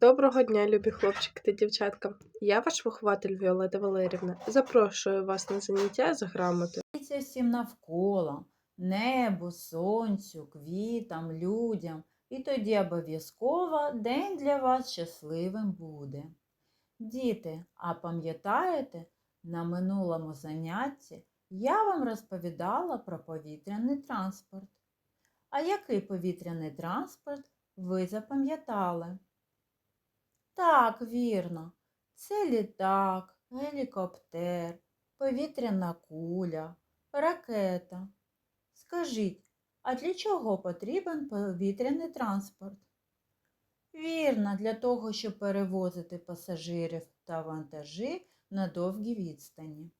Доброго дня, любі хлопчики та дівчатка. Я ваш вихователь Віолета Валерівна. Запрошую вас на заняття з. Дивіться всім навколо, небу, сонцю, квітам, людям. І тоді обов'язково день для вас щасливим буде. Діти, а пам'ятаєте, на минулому занятті я вам розповідала про повітряний транспорт. А який повітряний транспорт ви запам'ятали? Так, вірно, це літак, гелікоптер, повітряна куля, ракета. Скажіть, а для чого потрібен повітряний транспорт? Вірно, для того, щоб перевозити пасажирів та вантажі на довгі відстані.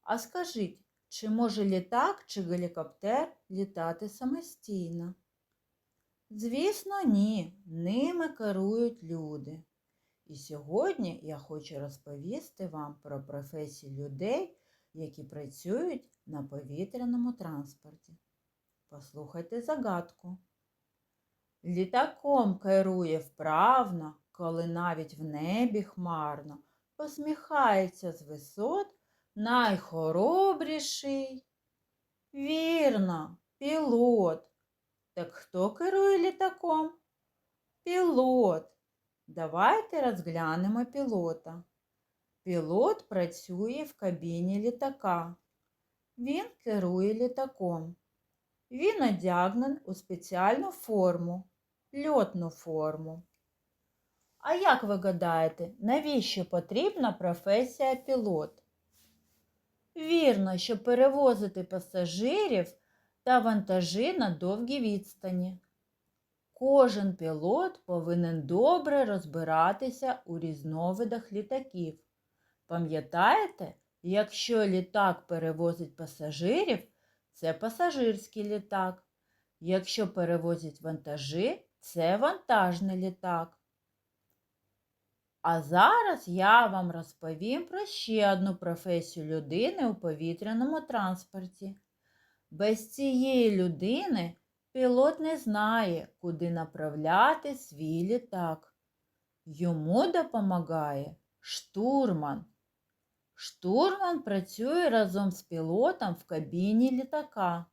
А скажіть, чи може літак чи гелікоптер літати самостійно? Звісно, ні, ними керують люди. І сьогодні я хочу розповісти вам про професії людей, які працюють на повітряному транспорті. Послухайте загадку. Літаком керує вправно, коли навіть в небі хмарно, посміхається з висот найхоробріший. Вірно, пілот. Так хто керує літаком? Пілот. Давайте розглянемо пілота. Пілот працює в кабіні літака. Він керує літаком. Він одягнен у спеціальну форму, льотну форму. А як ви гадаєте, навіщо потрібна професія пілот? Вірно, щоб перевозити пасажирів та вантажі на довгі відстані. Кожен пілот повинен добре розбиратися у різновидах літаків. Пам'ятаєте, якщо літак перевозить пасажирів, це пасажирський літак. Якщо перевозять вантажі, це вантажний літак. А зараз я вам розповім про ще одну професію людини у повітряному транспорті. Без цієї людини пілот не знає, куди направляти свій літак. Йому допомагає штурман. Штурман працює разом з пілотом в кабіні літака.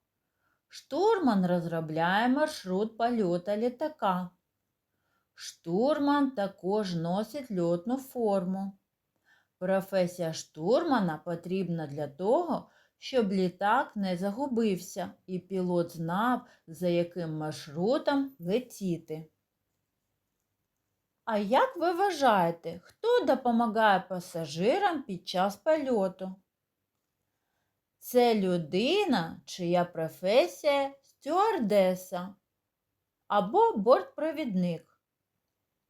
Штурман розробляє маршрут польоту літака. Штурман також носить льотну форму. Професія штурмана потрібна для того, щоб літак не загубився і пілот знав, за яким маршрутом летіти. А як ви вважаєте, хто допомагає пасажирам під час польоту? Це людина, чия професія стюардеса або бортпровідник.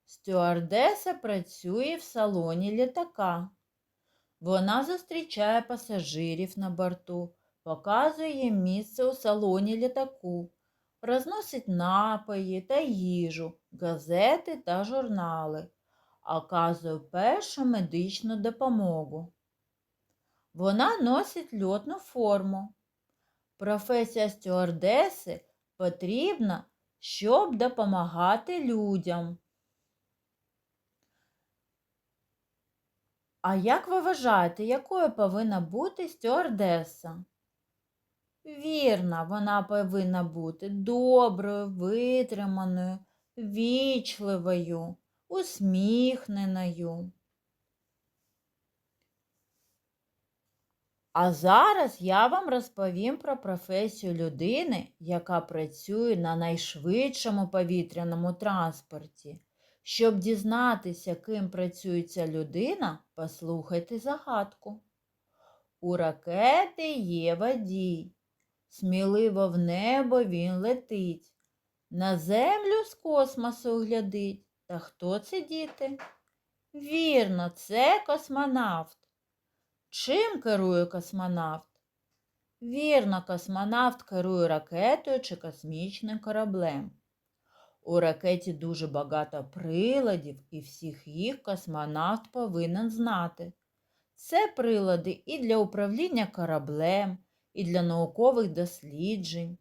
Стюардеса працює в салоні літака. Вона зустрічає пасажирів на борту, показує їм місце у салоні літаку, розносить напої та їжу, газети та журнали, оказує першу медичну допомогу. Вона носить льотну форму. Професія стюардеси потрібна, щоб допомагати людям. А як ви вважаєте, якою повинна бути стюардеса? Вірно, вона повинна бути доброю, витриманою, вічливою, усміхненою. А зараз я вам розповім про професію людини, яка працює на найшвидшому повітряному транспорті. Щоб дізнатися, ким працює ця людина, послухайте загадку. У ракети є водій. Сміливо в небо він летить. На землю з космосу глядить. Та хто це діти? Вірно, це космонавт. Чим керує космонавт? Вірно, космонавт керує ракетою чи космічним кораблем. У ракеті дуже багато приладів, і всіх їх космонавт повинен знати. Це прилади і для управління кораблем, і для наукових досліджень.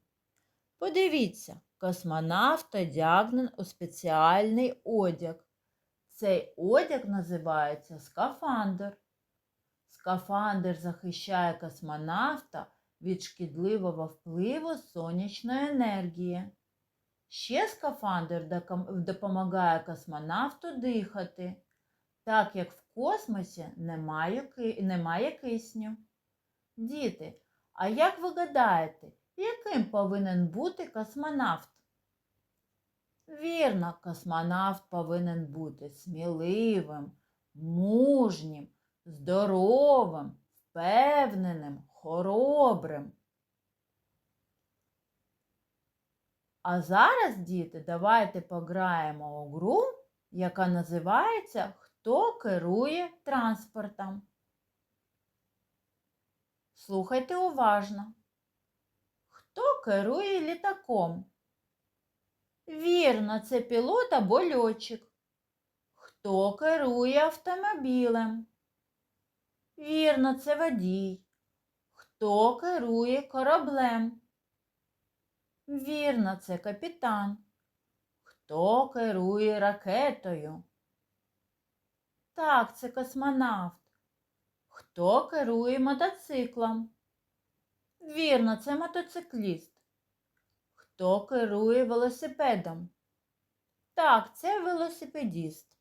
Подивіться, космонавт одягнен у спеціальний одяг. Цей одяг називається скафандр. Скафандр захищає космонавта від шкідливого впливу сонячної енергії. Ще скафандр допомагає космонавту дихати, так як в космосі немає, немає кисню. Діти, а як ви гадаєте, яким повинен бути космонавт? Вірно, космонавт повинен бути сміливим, мужнім, здоровим, впевненим, хоробрим. А зараз, діти, давайте пограємо у гру, яка називається Хто керує транспортом. Слухайте уважно. Хто керує літаком? Вірно, це пілот або льотчик. Хто керує автомобілем? Вірно, це водій. Хто керує кораблем? Вірно, це капітан. Хто керує ракетою? Так, це космонавт. Хто керує мотоциклом? Вірно, це мотоцикліст. Хто керує велосипедом? Так, це велосипедіст.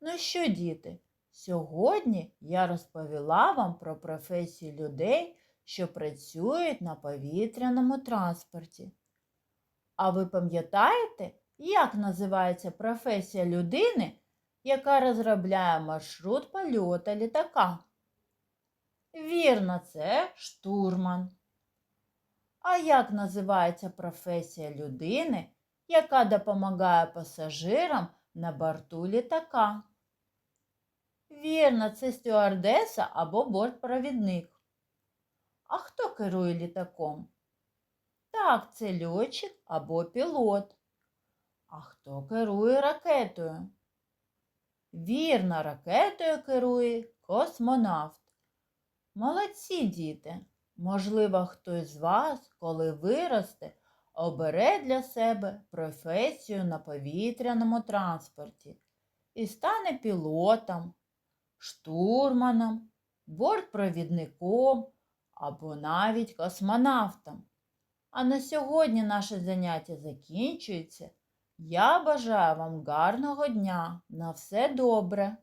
Ну що, діти, сьогодні я розповіла вам про професії людей, що працюють на повітряному транспорті. А ви пам'ятаєте, як називається професія людини, яка розробляє маршрут польота літака? Вірно, це штурман. А як називається професія людини, яка допомагає пасажирам на борту літака? Вірно, це стюардеса або бортпровідник. А хто керує літаком? Так, це льотчик або пілот. А хто керує ракетою? Вірно, ракетою керує космонавт. Молодці, діти! Можливо, хтось з вас, коли виросте, обере для себе професію на повітряному транспорті і стане пілотом, штурманом, бортпровідником або навіть космонавтом. А на сьогодні наше заняття закінчується. Я бажаю вам гарного дня. На все добре!